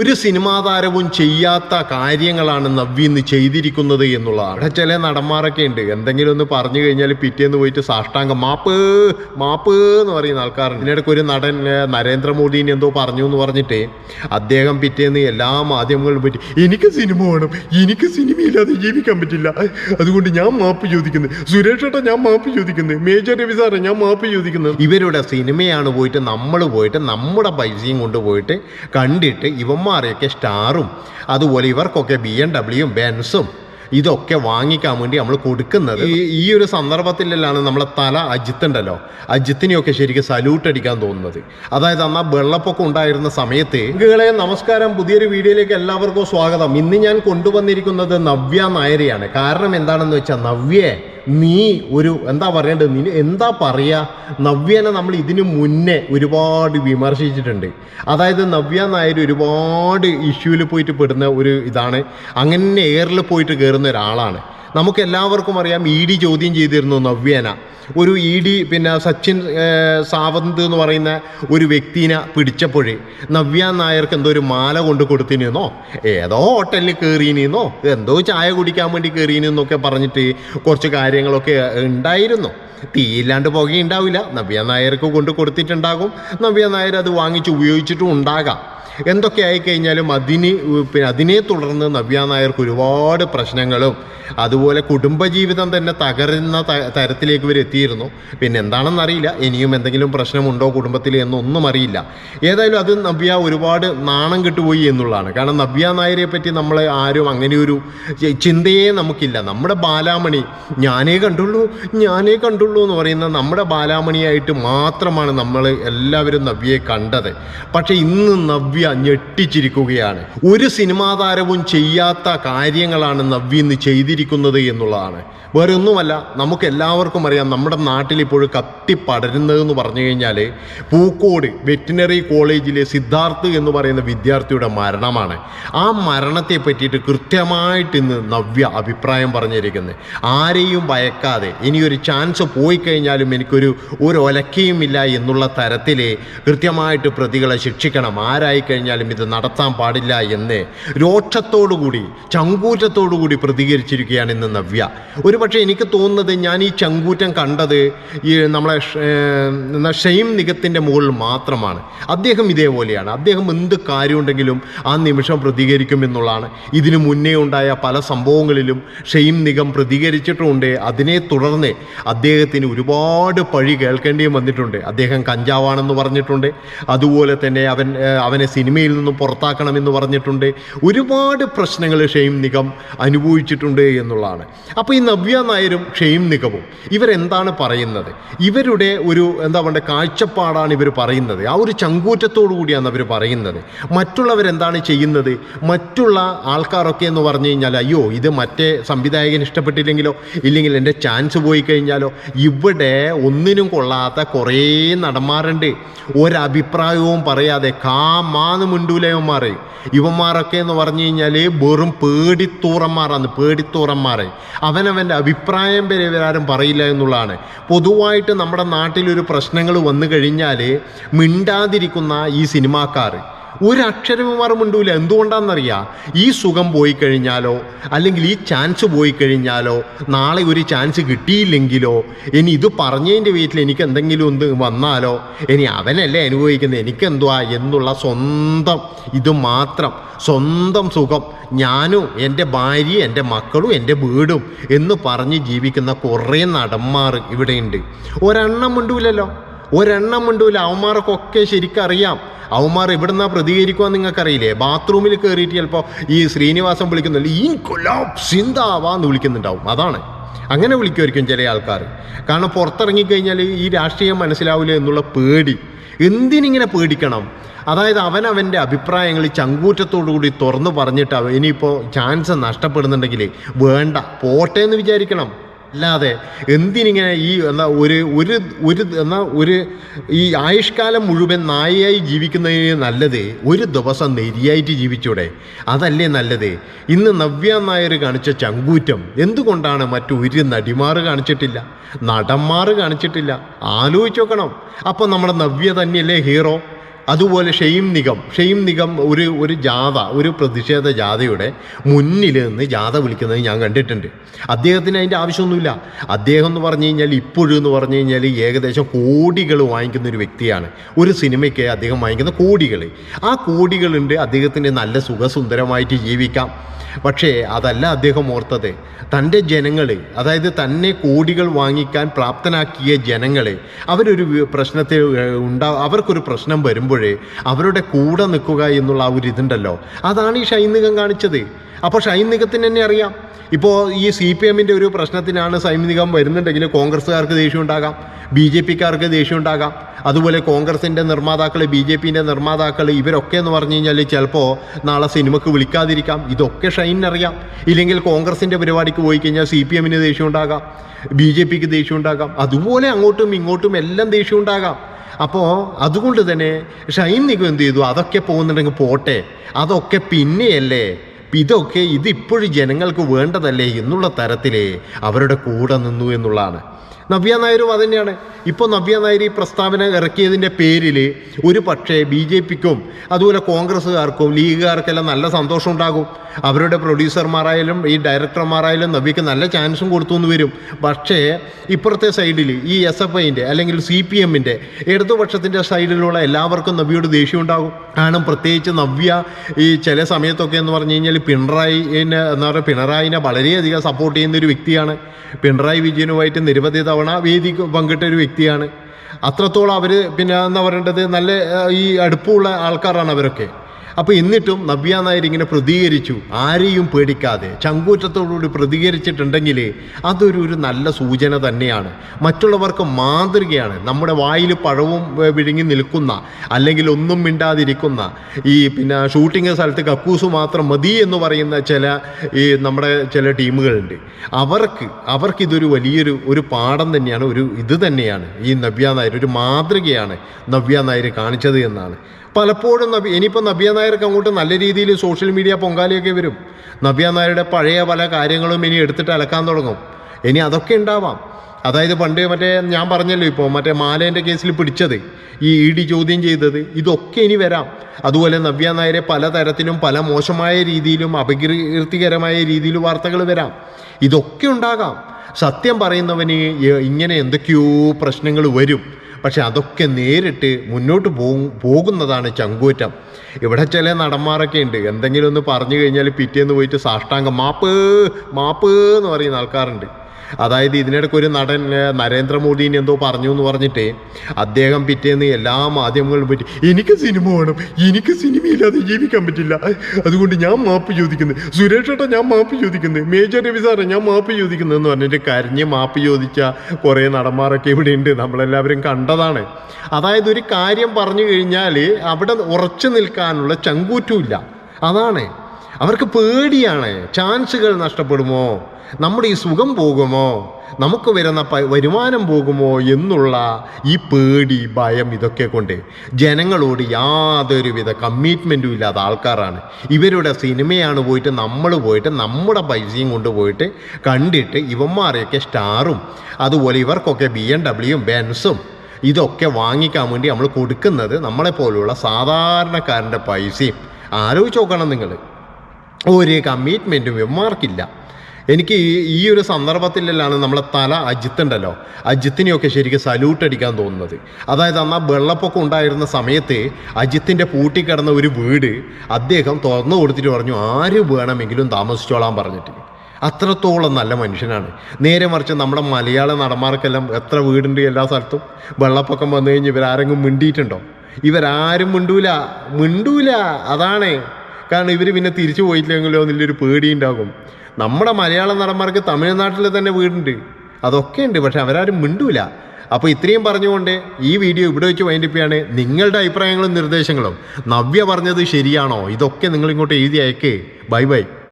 ഒരു സിനിമാ താരവും ചെയ്യാത്ത കാര്യങ്ങളാണ് നവ്യ ഇന്ന് ചെയ്തിരിക്കുന്നത് എന്നുള്ളതാണ്. അവിടെ ചില നടന്മാരൊക്കെ ഉണ്ട്. എന്തെങ്കിലും ഒന്ന് പറഞ്ഞു കഴിഞ്ഞാൽ പിറ്റേന്ന് പോയിട്ട് സാഷ്ടാംഗം മാപ്പ് മാപ്പ് എന്ന് പറയുന്ന ആൾക്കാരുണ്ട്. ഇതിനിടയ്ക്ക് ഒരു നടൻ നരേന്ദ്രമോദിനെ എന്തോ പറഞ്ഞു എന്ന് പറഞ്ഞിട്ട് അദ്ദേഹം പിറ്റേന്ന് എല്ലാ മാധ്യമങ്ങളും പറ്റി എനിക്ക് സിനിമ വേണം. എനിക്ക് സിനിമയില്ലാതെ ജീവിക്കാൻ പറ്റില്ല. അതുകൊണ്ട് ഞാൻ മാപ്പ് ചോദിക്കുന്നത് സുരേഷ് ഏട്ടാ ഞാൻ മാപ്പ് ചോദിക്കുന്നത് മേജർ രവി സാറെ ഞാൻ മാപ്പ് ചോദിക്കുന്നത് ഇവരുടെ സിനിമയാണ് പോയിട്ട് നമ്മൾ പോയിട്ട് നമ്മുടെ പൈസയും കൊണ്ടുപോയിട്ട് കണ്ടിട്ട് ഇവന്മാരെയൊക്കെ സ്റ്റാറും അതുപോലെ ഇവർക്കൊക്കെ ബി എം ഡബ്ല്യൂയും ബെൻസും ഇതൊക്കെ വാങ്ങിക്കാൻ വേണ്ടി നമ്മൾ കൊടുക്കുന്നത്. ഈ ഈ ഒരു സന്ദർഭത്തിലാണ് നമ്മളെ തല അജിത്ത് ഉണ്ടല്ലോ അജിത്തിനെയൊക്കെ ശരിക്കും സല്യൂട്ട് അടിക്കാൻ തോന്നുന്നത്. അതായത് അന്ന് ആ വെള്ളപ്പൊക്കം ഉണ്ടായിരുന്ന സമയത്ത് നിങ്ങളെ നമസ്കാരം പുതിയൊരു വീഡിയോയിലേക്ക് എല്ലാവർക്കും സ്വാഗതം. ഇന്ന് ഞാൻ കൊണ്ടുവന്നിരിക്കുന്നത് നവ്യ നായരെയാണ്. കാരണം എന്താണെന്ന് വെച്ചാൽ നവ്യയെ നീ ഒരു എന്താ പറയേണ്ടത്? നീ എന്താ പറയുക നവ്യനെ നമ്മൾ ഇതിനു മുന്നേ ഒരുപാട് വിമർശിച്ചിട്ടുണ്ട്. അതായത് നവ്യ നായർ ഒരുപാട് ഇഷ്യൂവിൽ പോയിട്ട് പെടുന്ന ഒരു ഇതാണ്. അങ്ങനെ എയറിൽ പോയിട്ട് കയറുന്ന ഒരാളാണ്. നമുക്ക് എല്ലാവർക്കും അറിയാം ഇ ഡി ചോദ്യം ചെയ്തിരുന്നു നവ്യേന. ഒരു ഇ ഡി പിന്നെ സച്ചിൻ സാവന്ത് എന്ന് പറയുന്ന ഒരു വ്യക്തിനെ പിടിച്ചപ്പോഴേ നവ്യ നായർക്ക് എന്തോ ഒരു മാല കൊണ്ട് കൊടുത്തിനെന്നോ ഏതോ ഹോട്ടലിൽ കയറിയെന്നോ എന്തോ ചായ കുടിക്കാൻ വേണ്ടി കയറിയെന്നൊക്കെ പറഞ്ഞിട്ട് കുറച്ച് കാര്യങ്ങളൊക്കെ ഉണ്ടായിരുന്നു. തീയില്ലാണ്ട് പുകയുണ്ടാവില്ല. നവ്യ നായർക്ക് കൊണ്ട് കൊടുത്തിട്ടുണ്ടാകും. നവ്യ നായർ അത് വാങ്ങിച്ച് ഉപയോഗിച്ചിട്ടും ഉണ്ടാകാം. എന്തൊക്കെ ആയിക്കഴിഞ്ഞാലും അതിന് പിന്നെ അതിനെ തുടർന്ന് നവ്യ നായർക്ക് ഒരുപാട് പ്രശ്നങ്ങളും അതുപോലെ കുടുംബജീവിതം തന്നെ തകരുന്ന തരത്തിലേക്ക് ഇവർ എത്തിയിരുന്നു. പിന്നെ എന്താണെന്നറിയില്ല ഇനിയും എന്തെങ്കിലും പ്രശ്നമുണ്ടോ കുടുംബത്തിൽ എന്നൊന്നും അറിയില്ല. ഏതായാലും അത് നവ്യ ഒരുപാട് നാണം കിട്ടുപോയി എന്നുള്ളതാണ്. കാരണം നവ്യ നായരെ പറ്റി നമ്മൾ ആരും അങ്ങനെ ഒരു ചി- ചിന്തയെ നമുക്കില്ല. നമ്മുടെ ബാലാമണി ഞാനേ കണ്ടുള്ളൂ ഞാനേ കണ്ടുള്ളൂ എന്ന് പറയുന്ന നമ്മുടെ ബാലാമണിയായിട്ട് മാത്രമാണ് നമ്മൾ എല്ലാവരും നവ്യയെ കണ്ടത്. പക്ഷേ ഇന്ന് നവ്യ ഞെട്ടിച്ചിരിക്കുകയാണ്. ഒരു സിനിമാ താരവും ചെയ്യാത്ത കാര്യങ്ങളാണ് നവ്യ ഇന്ന് ചെയ്തിരിക്കുന്നത് എന്നുള്ളതാണ്. വേറെ ഒന്നുമല്ല നമുക്ക് എല്ലാവർക്കും അറിയാം നമ്മുടെ നാട്ടിൽ ഇപ്പോഴും കത്തി പടരുന്നതെന്ന് പറഞ്ഞു കഴിഞ്ഞാൽ പൂക്കോട് വെറ്റിനറി കോളേജിലെ സിദ്ധാർത്ഥ് എന്ന് പറയുന്ന വിദ്യാർത്ഥിയുടെ മരണമാണ്. ആ മരണത്തെ പറ്റിയിട്ട് കൃത്യമായിട്ട് ഇന്ന് നവ്യ അഭിപ്രായം പറഞ്ഞിരിക്കുന്നത് ആരെയും ഭയക്കാതെ ഇനിയൊരു ചാൻസ് പോയി കഴിഞ്ഞാലും എനിക്കൊരു ഒരു ഒലക്കയുമില്ല എന്നുള്ള തരത്തിൽ കൃത്യമായിട്ട് പ്രതികളെ ശിക്ഷിക്കണം. ആരായി കഴിഞ്ഞാലും ഇത് നടത്താൻ പാടില്ല എന്ന് രോക്ഷത്തോടുകൂടി ചങ്കൂറ്റത്തോടുകൂടി പ്രതികരിച്ചിരിക്കുകയാണ് ഇന്ന് നവ്യ. ഒരു പക്ഷേ എനിക്ക് തോന്നുന്നത് ഞാൻ ഈ ചങ്കൂറ്റം കണ്ടത് ഈ നമ്മളെ ഷെയിം നികത്തിന്റെ മുകളിൽ മാത്രമാണ്. അദ്ദേഹം ഇതേപോലെയാണ്. അദ്ദേഹം എന്ത് കാര്യമുണ്ടെങ്കിലും ആ നിമിഷം പ്രതികരിക്കുമെന്നുള്ളതാണ് ഇതിനു മുന്നേ ഉണ്ടായ പല സംഭവങ്ങളിലും ഷെയിം നിഗം പ്രതികരിച്ചിട്ടുമുണ്ട് അതിനെ തുടർന്ന് അദ്ദേഹത്തിന് ഒരുപാട് പഴി കേൾക്കേണ്ടിയും വന്നിട്ടുണ്ട്. അദ്ദേഹം കഞ്ചാവാണെന്ന് പറഞ്ഞിട്ടുണ്ട്. അതുപോലെ തന്നെ അവൻ അവനെ സിനിമയിൽ നിന്നും പുറത്താക്കണമെന്ന് പറഞ്ഞിട്ടുണ്ട്. ഒരുപാട് പ്രശ്നങ്ങൾ ഷെയിം നിഗം അനുഭവിച്ചിട്ടുണ്ട് എന്നുള്ളതാണ്. അപ്പോൾ ഈ നവ്യ നായരും ഷെയിം നിഗവും ഇവരെന്താണ് പറയുന്നത്? ഇവരുടെ ഒരു എന്താ പറയുക കാഴ്ചപ്പാടാണ് ഇവർ പറയുന്നത്. ആ ഒരു ചങ്കൂറ്റത്തോടു കൂടിയാണ് അവർ പറയുന്നത്. മറ്റുള്ളവരെന്താണ് ചെയ്യുന്നത്? മറ്റുള്ള ആൾക്കാരൊക്കെ എന്ന് പറഞ്ഞു കഴിഞ്ഞാൽ അയ്യോ ഇത് മറ്റേ സംവിധായകൻ ഇഷ്ടപ്പെട്ടില്ലെങ്കിലോ ഇല്ലെങ്കിൽ എന്റെ ചാൻസ് പോയി കഴിഞ്ഞാലോ ഇവിടെ ഒന്നിനും കൊള്ളാത്ത കുറേ നടന്മാരുണ്ട്. ഒരഭിപ്രായവും പറയാതെ കാമാന്ന് മുണ്ടൂലയന്മാരെ ഇവന്മാരൊക്കെ എന്ന് പറഞ്ഞു കഴിഞ്ഞാൽ വെറും പേടിത്തൂറന്മാരാണ് പേടിത്തൂറന്മാരെ. അവനവന്റെ അഭിപ്രായം വരെ ഇവരാരും പറയില്ല എന്നുള്ളതാണ്. പൊതുവായിട്ട് നമ്മുടെ നാട്ടിലൊരു പ്രശ്നങ്ങൾ വന്നു കഴിഞ്ഞാൽ മിണ്ടാതിരിക്കുന്ന ഈ സിനിമാക്കാർ ഒരക്ഷരവുമാർ മിണ്ടൂല. എന്തുകൊണ്ടാണെന്നറിയാം? ഈ സുഖം പോയി കഴിഞ്ഞാലോ അല്ലെങ്കിൽ ഈ ചാൻസ് പോയി കഴിഞ്ഞാലോ നാളെ ഒരു ചാൻസ് കിട്ടിയില്ലെങ്കിലോ ഇനി ഇത് പറഞ്ഞതിന്റെ വീട്ടിൽ എനിക്ക് എന്തെങ്കിലും ഒന്ന് വന്നാലോ ഇനി അവനല്ലേ അനുഭവിക്കുന്നത്? എനിക്കെന്തുവാ? എന്നുള്ള സ്വന്തം ഇത് മാത്രം സ്വന്തം സുഖം. ഞാനും എന്റെ ഭാര്യയും എന്റെ മക്കളും എന്റെ വീടും എന്ന് പറഞ്ഞ് ജീവിക്കുന്ന കുറേ നടന്മാർ ഇവിടെയുണ്ട്. ഒരെണ്ണം മിണ്ടൂലല്ലോ. ഒരെണ്ണം മിണ്ടൂല. അവന്മാർക്കൊക്കെ ശരിക്കറിയാം. അവന്മാർ എവിടുന്നാ പ്രതികരിക്കുക നിങ്ങൾക്കറിയില്ലേ? ബാത്റൂമിൽ കയറിയിട്ട് ചിലപ്പോൾ ഈ ശ്രീനിവാസം വിളിക്കുന്നില്ല ഈ കൊല്ലാം സിന്താവാന്ന് വിളിക്കുന്നുണ്ടാവും. അതാണ്. അങ്ങനെ വിളിക്കുമായിരിക്കും ചില ആൾക്കാർ. കാരണം പുറത്തിറങ്ങിക്കഴിഞ്ഞാൽ ഈ രാഷ്ട്രീയം മനസ്സിലാവില്ല എന്നുള്ള പേടി. എന്തിനിങ്ങനെ പേടിക്കണം? അതായത് അവൻ അവന്റെ അഭിപ്രായങ്ങൾ കൂടി തുറന്നു പറഞ്ഞിട്ട് ഇനിയിപ്പോൾ ചാൻസ് നഷ്ടപ്പെടുന്നുണ്ടെങ്കിൽ വേണ്ട പോട്ടെ എന്ന് വിചാരിക്കണം. അല്ലാതെ എന്തിനിങ്ങനെ ഈ എന്നാ ഒരു ഒരു ഒരു എന്നാ ഒരു ഈ ആയുഷ്കാലം മുഴുവൻ നായയായി ജീവിക്കുന്നതിന് നല്ലത് ഒരു ദിവസം നെരിയായിട്ട് ജീവിച്ചൂടെ? അതല്ലേ നല്ലത്. ഇന്ന് നവ്യ നായർ കാണിച്ച ചങ്കൂറ്റം എന്തുകൊണ്ടാണ് മറ്റൊരു നടിമാർ കാണിച്ചിട്ടില്ല? നടന്മാർ കാണിച്ചിട്ടില്ല. ആലോചിച്ച് നോക്കണം. അപ്പോൾ നമ്മുടെ നവ്യ തന്നെയല്ലേ ഹീറോ? അതുപോലെ ഷെയ്ം നിഗം. ഷെയ്ം നിഗം ഒരു ഒരു ജാഥ ഒരു പ്രതിഷേധ ജാഥയുടെ മുന്നിൽ നിന്ന് ജാഥ വിളിക്കുന്നത് ഞാൻ കണ്ടിട്ടുണ്ട്. അദ്ദേഹത്തിന് അതിന്റെ ആവശ്യമൊന്നുമില്ല. അദ്ദേഹം എന്ന് പറഞ്ഞു കഴിഞ്ഞാൽ ഇപ്പോഴും എന്ന് പറഞ്ഞു കഴിഞ്ഞാൽ ഏകദേശം കോടികൾ വാങ്ങിക്കുന്ന ഒരു വ്യക്തിയാണ്. ഒരു സിനിമയ്ക്ക് അദ്ദേഹം വാങ്ങിക്കുന്ന കോടികൾ ആ കോടികളുണ്ട് അദ്ദേഹത്തിന് നല്ല സുഖസുന്ദരമായിട്ട് ജീവിക്കാം. പക്ഷേ അതല്ല അദ്ദേഹം ഓർത്തത്. തന്റെ ജനങ്ങളെ അതായത് തന്നെ കോടികൾ വാങ്ങിക്കാൻ പ്രാപ്തനാക്കിയ ജനങ്ങളെ അവരൊരു പ്രശ്നത്തിൽ ഉണ്ടാ അവർക്കൊരു പ്രശ്നം വരുമ്പോഴേ അവരുടെ കൂടെ നിൽക്കുക എന്നുള്ള ആ ഒരു ഇതുണ്ടല്ലോ. അതാണ് ഈ ഷൈനികം കാണിച്ചത്. അപ്പോൾ ഷൈനികത്തിന് തന്നെ അറിയാം. ഇപ്പോൾ ഈ സി പി എമ്മിന്റെ ഒരു പ്രശ്നത്തിനാണ് സൈനികം വരുന്നുണ്ടെങ്കിൽ കോൺഗ്രസ്സുകാർക്ക് ദേഷ്യം ഉണ്ടാകാം ബി ജെ പിക്കാർക്ക് ദേഷ്യം ഉണ്ടാകാം അതുപോലെ കോൺഗ്രസിന്റെ നിർമ്മാതാക്കൾ ബി ജെ പിന്റെ നിർമ്മാതാക്കൾ ഇവരൊക്കെ എന്ന് പറഞ്ഞു കഴിഞ്ഞാൽ ചിലപ്പോൾ നാളെ സിനിമക്ക് വിളിക്കാതിരിക്കാം. ഇതൊക്കെ ഷൈനറിയാം ഇല്ലെങ്കിൽ കോൺഗ്രസിന്റെ പരിപാടിക്ക് പോയി കഴിഞ്ഞാൽ സി പി എമ്മിന് ദേഷ്യം ഉണ്ടാകാം ബി ജെ പിക്ക് ദേഷ്യം ഉണ്ടാകാം അതുപോലെ അങ്ങോട്ടും ഇങ്ങോട്ടും എല്ലാം ദേഷ്യം ഉണ്ടാകാം അപ്പോൾ അതുകൊണ്ട് തന്നെ ഷൈൻ നിഗം എന്ത് ചെയ്തു? അതൊക്കെ പോകുന്നുണ്ടെങ്കിൽ പോട്ടെ. അതൊക്കെ പിന്നെയല്ലേ? ഇതൊക്കെ ഇതിപ്പോഴും ജനങ്ങൾക്ക് വേണ്ടതല്ലേ എന്നുള്ള തരത്തിലേ അവരുടെ കൂടെ നിന്നു എന്നുള്ളതാണ്. നവ്യ നായരും അതുതന്നെയാണ് ഇപ്പോൾ നവ്യ നായർ ഈ പ്രസ്താവന ഇറക്കിയതിന്റെ പേരിൽ ഒരു പക്ഷേ ബി ജെ പിക്കും അതുപോലെ കോൺഗ്രസ്സുകാർക്കും ലീഗുകാർക്കെല്ലാം നല്ല സന്തോഷം ഉണ്ടാകും. അവരുടെ പ്രൊഡ്യൂസർമാരായാലും ഈ ഡയറക്ടർമാരായാലും നവ്യക്ക് നല്ല ചാൻസും കൊടുത്തു എന്ന് വരും. പക്ഷേ ഇപ്പുറത്തെ സൈഡിൽ ഈ എസ് എഫ് ഐന്റെ അല്ലെങ്കിൽ സി പി എമ്മിന്റെ ഇടതുപക്ഷത്തിന്റെ സൈഡിലുള്ള എല്ലാവർക്കും നവ്യയോട് ദേഷ്യം ഉണ്ടാകും. കാരണം പ്രത്യേകിച്ച് നവ്യ ഈ ചില സമയത്തൊക്കെ എന്ന് പറഞ്ഞു കഴിഞ്ഞാൽ പിണറായിനെ എന്താ പറയുക പിണറായിനെ വളരെയധികം സപ്പോർട്ട് ചെയ്യുന്ന ഒരു വ്യക്തിയാണ്. പിണറായി വിജയനുമായിട്ട് നിരവധി തവണ വേദി പങ്കിട്ട ഒരു വ്യക്തിയാണ്. അത്രത്തോളം അവർ പിന്നെ എന്താ പറയേണ്ടത്? നല്ല ഈ അടുപ്പമുള്ള ആൾക്കാരാണ് അവരൊക്കെ. അപ്പോൾ എന്നിട്ടും നവ്യ നായർ ഇങ്ങനെ പ്രതികരിച്ചു. ആരെയും പേടിക്കാതെ ചങ്കൂറ്റത്തോടുകൂടി പ്രതികരിച്ചിട്ടുണ്ടെങ്കിൽ അതൊരു ഒരു നല്ല സൂചന തന്നെയാണ്. മറ്റുള്ളവർക്ക് മാതൃകയാണ്. നമ്മുടെ വായിൽ പഴവും വിഴുങ്ങി നിൽക്കുന്ന അല്ലെങ്കിൽ ഒന്നും മിണ്ടാതിരിക്കുന്ന ഈ പിന്നെ ഷൂട്ടിംഗ് സ്ഥലത്ത് കക്കൂസ് മാത്രം മതി എന്ന് പറയുന്ന ചില ഈ നമ്മുടെ ചില ടീമുകളുണ്ട്. അവർക്ക് അവർക്ക് ഇതൊരു വലിയൊരു ഒരു പാഠം തന്നെയാണ് ഒരു ഇത് തന്നെയാണ് ഈ നവ്യ നായർ ഒരു മാതൃകയാണ് നവ്യ നായർ കാണിച്ചത് എന്നാണ്. പലപ്പോഴും നബി ഇനിയിപ്പോൾ നവ്യ നായർക്ക് അങ്ങോട്ട് നല്ല രീതിയിൽ സോഷ്യൽ മീഡിയ പൊങ്കാലയൊക്കെ വരും. നവ്യ നായരുടെ പഴയ പല കാര്യങ്ങളും ഇനി എടുത്തിട്ട് അലക്കാൻ തുടങ്ങും. ഇനി അതൊക്കെ ഉണ്ടാവാം. അതായത് പണ്ട് മറ്റേ ഞാൻ പറഞ്ഞല്ലോ ഇപ്പോൾ മറ്റേ മാലേന്റെ കേസിൽ പിടിച്ചത് ഈ ഇ ഡി ചോദ്യം ചെയ്തത് ഇതൊക്കെ ഇനി വരാം. അതുപോലെ നവ്യ നായരെ പലതരത്തിലും പല മോശമായ രീതിയിലും അപകീർത്തികരമായ രീതിയിലും വാർത്തകൾ വരാം. ഇതൊക്കെ ഉണ്ടാകാം. സത്യം പറയുന്നവന് ഇങ്ങനെ എന്തൊക്കെയോ പ്രശ്നങ്ങൾ വരും. പക്ഷെ അതൊക്കെ നേരിട്ട് മുന്നോട്ട് പോകും പോകുന്നതാണ് ചങ്കൂറ്റം. ഇവിടെ ചില നടന്മാരൊക്കെ ഉണ്ട്. എന്തെങ്കിലും ഒന്ന് പറഞ്ഞു കഴിഞ്ഞാൽ പിറ്റേന്ന് പോയിട്ട് സാഷ്ടാംഗം മാപ്പ് മാപ്പ് എന്ന് പറയുന്ന ആൾക്കാരുണ്ട്. അതായത് ഇതിനിടയ്ക്ക് ഒരു നടൻ നരേന്ദ്രമോദീനെ എന്തോ പറഞ്ഞു എന്ന് പറഞ്ഞിട്ട് അദ്ദേഹം പിറ്റേന്ന് എല്ലാ മാധ്യമങ്ങളും പറ്റി എനിക്ക് സിനിമ വേണം എനിക്ക് സിനിമയില്ലാതെ ജീവിക്കാൻ പറ്റില്ല. അതുകൊണ്ട് ഞാൻ മാപ്പ് ചോദിക്കുന്നു. സുരേഷ് ഏട്ടാ ഞാൻ മാപ്പ് ചോദിക്കുന്നു. മേജർ രവി സാറേ ഞാൻ മാപ്പ് ചോദിക്കുന്നു എന്ന് പറഞ്ഞിട്ട് കരഞ്ഞ് മാപ്പ് ചോദിച്ച കുറേ നടന്മാരൊക്കെ ഇവിടെ ഉണ്ട്. നമ്മളെല്ലാവരും കണ്ടതാണ്. അതായത് ഒരു കാര്യം പറഞ്ഞു കഴിഞ്ഞാൽ അവിടെ ഉറച്ചു നിൽക്കാനുള്ള ചങ്കൂറ്റുമില്ല അതാണ്. അവർക്ക് പേടിയാണ്. ചാൻസുകൾ നഷ്ടപ്പെടുമോ? നമ്മുടെ ഈ സുഖം പോകുമോ? നമുക്ക് വരുന്ന വരുമാനം പോകുമോ എന്നുള്ള ഈ പേടി ഭയം ഇതൊക്കെ കൊണ്ട് ജനങ്ങളോട് യാതൊരുവിധ കമ്മിറ്റ്മെന്റും ഇല്ലാത്ത ആൾക്കാരാണ്. ഇവരുടെ സിനിമയാണ് പോയിട്ട് നമ്മൾ പോയിട്ട് നമ്മുടെ പൈസയും കൊണ്ടുപോയിട്ട് കണ്ടിട്ട് ഇവന്മാരെയൊക്കെ സ്റ്റാറും അതുപോലെ ഇവർക്കൊക്കെ ബി എം ഡബ്ല്യൂയും ബെൻസും ഇതൊക്കെ വാങ്ങിക്കാൻ വേണ്ടി നമ്മൾ കൊടുക്കുന്നത് നമ്മളെപ്പോലുള്ള സാധാരണക്കാരന്റെ പൈസയും. ആലോചിച്ച് നോക്കണം നിങ്ങൾ. ഒരു കമ്മിറ്റ്മെന്റും ഇവന്മാർക്കില്ല എനിക്ക് ഈ- ഒരു സന്ദർഭത്തിലാണ് നമ്മളെ തല അജിത്തുണ്ടല്ലോ. അജിത്തിനെയൊക്കെ ശരിക്കും സല്യൂട്ട് അടിക്കാൻ തോന്നുന്നത്. അതായത് അന്ന് ആ വെള്ളപ്പൊക്കം ഉണ്ടായിരുന്ന സമയത്ത് അജിത്തിന്റെ പൂട്ടിക്കിടന്ന ഒരു വീട് അദ്ദേഹം തുറന്നു കൊടുത്തിട്ട് പറഞ്ഞു ആര് വേണമെങ്കിലും താമസിച്ചോളാൻ പറഞ്ഞിട്ട്. അത്രത്തോളം നല്ല മനുഷ്യനാണ്. നേരെ മറിച്ച് നമ്മുടെ മലയാള നടന്മാർക്കെല്ലാം എത്ര വീടുണ്ട് എല്ലാ സ്ഥലത്തും? വെള്ളപ്പൊക്കം വന്നു കഴിഞ്ഞ് ഇവരാരെങ്കിലും മിണ്ടിയിട്ടുണ്ടോ? ഇവരാരും മിണ്ടൂല. മിണ്ടൂല. അതാണ് കാരണം ഇവർ പിന്നെ തിരിച്ചു പോയിട്ടില്ലെങ്കിലോ എന്നുള്ളൊരു പേടിയുണ്ടാകും നമ്മുടെ മലയാള നടന്മാർക്ക് തമിഴ്നാട്ടിൽ തന്നെ വീടുണ്ട്. അതൊക്കെ ഉണ്ട് പക്ഷെ അവരാരും മിണ്ടൂല. അപ്പോൾ ഇത്രയും പറഞ്ഞുകൊണ്ട് ഈ വീഡിയോ ഇവിടെ വെച്ച് വൈൻഡിപ്പിയാണ് നിങ്ങളുടെ അഭിപ്രായങ്ങളും നിർദ്ദേശങ്ങളും. നവ്യ പറഞ്ഞത് ശരിയാണോ? ഇതൊക്കെ നിങ്ങൾ ഇങ്ങോട്ട് എഴുതി അയക്കേ. Bye bye.